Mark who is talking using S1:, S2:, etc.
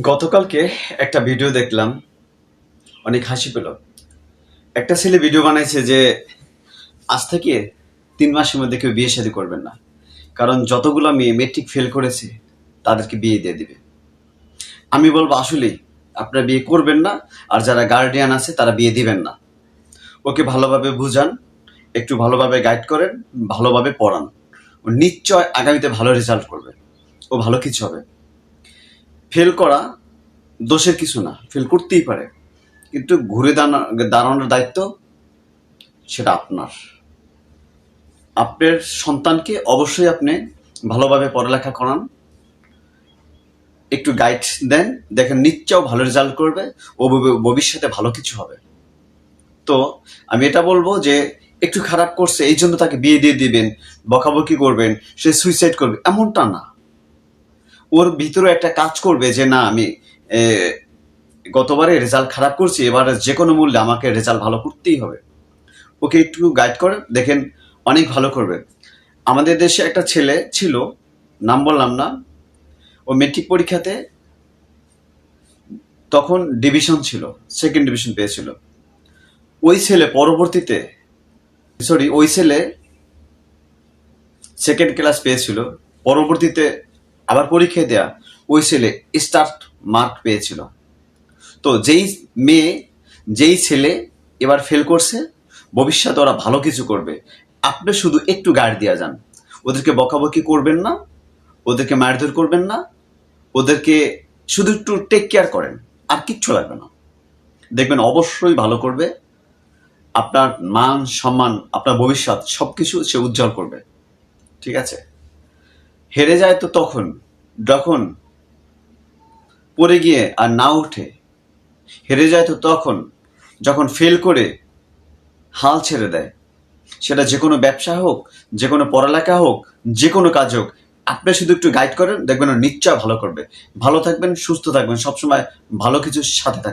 S1: গতকালকে একটা ভিডিও দেখলাম, অনেক হাসি পেল। একটা ছেলে ভিডিও বানাইছে যে, আজ থেকে তিন মাসের মধ্যে কেউ বিয়ে শাদী করবেন না। কারণ যতগুলো মেয়ে মেট্রিক ফেল করেছে, তাদেরকে বিয়ে দিয়ে দিবে। আমি বলব, আসলেই, আপনারা বিয়ে করবেন না, আর যারা গার্ডিয়ান আছে, তারা বিয়ে দিবেন না। ওকে ভালোভাবে বুঝান, একটু ভালোভাবে গাইড করেন, ভালোভাবে পড়ান। ও নিশ্চয় আগামীতে ভালো রেজাল্ট করবে। ও ভালো কিছু হবে। ফেল করা দোষের কিছু না, ফেল করতেই পারে। কিন্তু ঘুরে দাঁড়া- দাঁড়ানোর দায়িত্ব সেটা আপনার। আপনার সন্তানকে অবশ্যই আপনি ভালোভাবে পড়ালেখা করান, একটু গাইড দেন, দেখেন নিশ্চয় ভালো রেজাল্ট করবে, ও ভবিষ্যতে ভালো কিছু হবে। তো আমি এটা বলব যে, একটু খারাপ করছে, এই জন্য তাকে বিয়ে দিয়ে দিবেন, বকাবকি করবেন, সে সুইসাইড করবে, এমনটা না। ওর ভিতরে একটা কাজ করবে যে, না, আমি গতবারে রেজাল্ট খারাপ করছি, এবার যে কোনো মূল্যে আমাকে রেজাল্ট ভালো করতেই হবে। ওকে একটু গাইড করে, দেখেন অনেক ভালো করবে। আমাদের দেশে একটা ছেলে ছিল, নাম বললাম না, ও মেট্রিক পরীক্ষাতে তখন ডিভিশন ছিল সেকেন্ড ডিভিশন পেয়েছিল। ওই ছেলে পরবর্তীতে সরি ওই ছেলে সেকেন্ড ক্লাস পেয়েছিল, পরবর্তীতে আবার পরীক্ষা দেয়া ওই ছেলে স্টার্ট মার্ক পেয়েছিল। তো যেই মেয়ে, যেই ছেলে এবার ফেল করছে, ভবিষ্যতে ওরা ভালো কিছু করবে। আপনি শুধু একটু গাড়ি দিয়ে যান। ওদেরকে বকাবকি করবেন না, ওদেরকে মারধর করবেন না, ওদেরকে শুধু একটু টেক কেয়ার করেন, আর কিচ্ছু লাগবে না। দেখবেন অবশ্যই ভালো করবে, আপনার মান, সম্মান, আপনার ভবিষ্যৎ সব কিছু সে উজ্জ্বল করবে। ঠিক আছে? হেরে যায় তো তখন, যখন পড়ে গিয়ে আর না উঠে, হেরে যায় তো তখন, যখন ফেল করে হাল ছেড়ে দেয়। সেটা যে কোনো ব্যবসা হোক, যে কোনো পড়ালেখা হোক, যে কোনো কাজ হোক, আপনি শুধু একটু গাইড করেন, দেখবেন নিশ্চয় ভালো করবে। ভালো থাকবেন, সুস্থ থাকবেন, সবসময় ভালো কিছুর সাথে থাকবেন।